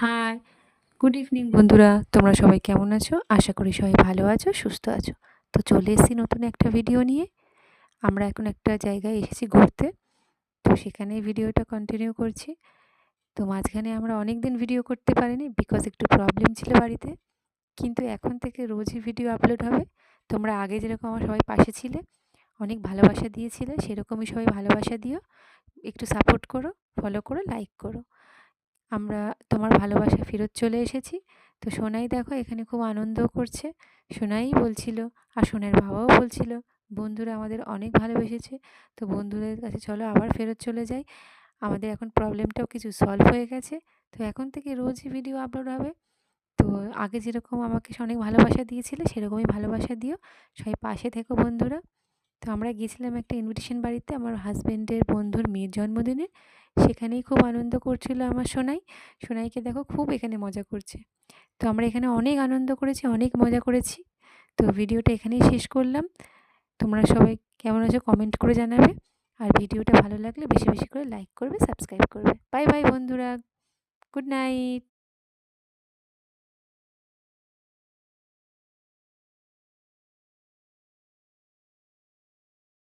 Hi good evening বন্ধুরা, তোমরা সবাই কেমন আছো? আশা করি সবাই ভালো আছো, সুস্থ আছো। তো চলে এসেছি নতুন একটা ভিডিও নিয়ে। আমরা এখন একটা জায়গায় এসেছি ঘুরতে। তো সেখানে ভিডিওটা কন্টিনিউ করছি। তো মাঝখানে আমরা অনেক দিন ভিডিও করতে পারিনি বিকজ একটু প্রবলেম ছিল বাড়িতে। কিন্তু এখন থেকে রোজই ভিডিও আপলোড হবে। তোমরা আগে যেরকম আমার সবাই পাশে ছিলে, অনেক ভালোবাসা দিয়েছিলে, সেরকমই সবাই ভালোবাসা দিও। একটু সাপোর্ট করো ফলো করো লাইক করো। আমরা তোমার ভালোবাসা ফেরত চলে এসেছি। তো সোনাই দেখো এখানে খুব আনন্দও করছে। সোনাই বলছিল আর সোনার বাবাও বলছিল, বন্ধুরা আমাদের অনেক ভালোবেসেছে, তো বন্ধুদের কাছে চলো আবার ফেরত চলে যাই। আমাদের এখন প্রবলেমটাও কিছু সলভ হয়ে গেছে। তো এখন থেকে রোজই ভিডিও আপলোড হবে। তো আগে যেরকম আমাকে অনেক ভালোবাসা দিয়েছিলে, সেরকমই ভালোবাসা দিও। সবাই পাশে থেকো বন্ধুরা। তো আমরা গিয়েছিলাম একটা ইনভিটেশন বাড়িতে আমার হাজব্যান্ডের বন্ধুর মেয়ের জন্মদিনে সেখানেই খুব আনন্দ করছিল আমার সোনাই। সোনাইকে দেখো খুব এখানে মজা করছে। তো আমরা এখানে অনেক আনন্দ করেছি, অনেক মজা করেছি। তো ভিডিওটা এখানেই শেষ করলাম। তোমরা সবাই কেমন আছো কমেন্ট করে জানাবে। আর ভিডিওটা ভালো লাগলে বেশি বেশি করে লাইক করবে, সাবস্ক্রাইব করবে। বাই বাই বন্ধুরা, গুড নাইট।